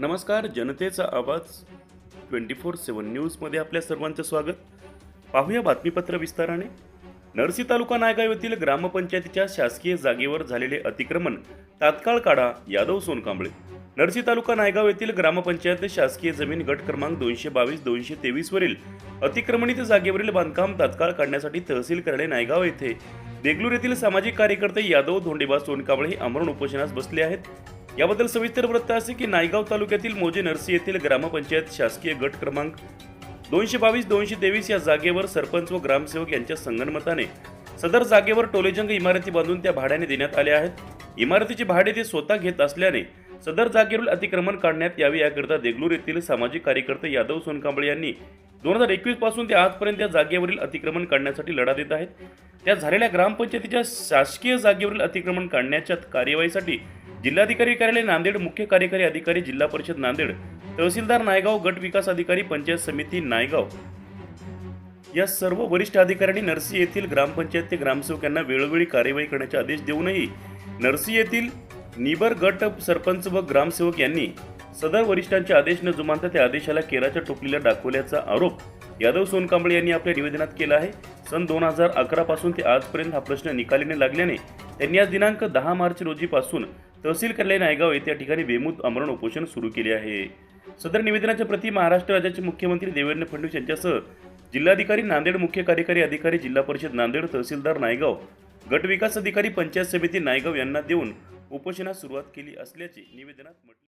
नमस्कार जनतेचा आवाज ट्वेंटी फोर सेवन न्यूजमध्ये आपल्या सर्वांचं स्वागत. पाहूया बातमीपत्र विस्ताराने. नरसी तालुका नायगाव येथील ग्रामपंचायतीच्या शासकीय जागेवर झालेले अतिक्रमण तात्काळ काढा यादव सोनकांबळे. नरसी तालुका नायगाव येथील ग्रामपंचायत शासकीय जमीन गट क्रमांक दोनशे बावीस दोनशे तेवीसवरील अतिक्रमणित जागेवरील बांधकाम तात्काळ काढण्यासाठी तहसील कार्यालय नायगाव येथे. देगलूर येथील सामाजिक कार्यकर्ते यादव धोंडेबा सोनकांबळे हे आमरण उपोषणास बसले आहेत. याबद्दल सविस्तर वृत्त असे की नायगाव तालुक्यातील मोजे नरसी येथील ग्रामपंचायत शासकीय गट क्रमांक दोनशे बावीस दोनशे तेवीस या जागेवर सरपंच व ग्रामसेवक यांच्या संगनमताने सदर जागेवर टोलेजंग इमारती बांधून त्या भाड्याने देण्यात आल्या आहेत. इमारतीचे भाडे ते स्वतः घेत असल्याने सदर जागेवरील अतिक्रमण काढण्यात यावे याकरिता देगलूर येथील सामाजिक कार्यकर्ते यादव सोनकांबळे यांनी दोन हजार एकवीसपासून ते आजपर्यंत या जागेवरील अतिक्रमण काढण्यासाठी लढा देत आहेत. त्या झालेल्या ग्रामपंचायतीच्या शासकीय जागेवरील अतिक्रमण काढण्याच्या कार्यवाहीसाठी जिल्हाधिकारी कार्यालय नांदेड मुख्य कार्यकारी अधिकारी जिल्हा परिषद नांदेड तहसीलदार नायगाव गट विकास अधिकारी पंचायत समिती नायगाव. या सर्व वरिष्ठ अधिकाऱ्यांनी नरसी येथील ग्रामपंचायत ते ग्रामसेवक यांना वेळोवेळी कार्यवाही करण्याचे आदेश देऊनही नरसी येथील निबर गट सरपंच व ग्रामसेवक यांनी सदर वरिष्ठांचे आदेश न जुमानता त्या आदेशाला केराच्या टोपलीला दाखवल्याचा आरोप यादव सोनकांबळे यांनी आपल्या निवेदनात केला आहे. सन दोन हजार अकरा पासून ते आजपर्यंत हा प्रश्न निकालीने लागल्याने त्यांनी आज दिनांक दहा मार्च रोजीपासून तहसील कार्यालय नायगाव येथे या ठिकाणी बेमुद आमरण उपोषण सुरू केले आहे. सदर निवेदनाच्या प्रती महाराष्ट्र राज्याचे मुख्यमंत्री देवेंद्र फडणवीस यांच्यासह जिल्हाधिकारी नांदेड मुख्य कार्यकारी अधिकारी जिल्हा परिषद नांदेड तहसीलदार नायगाव गट विकास अधिकारी पंचायत समिती नायगाव यांना देऊन उपोषणास सुरुवात केली असल्याचे निवेदनात म्हटले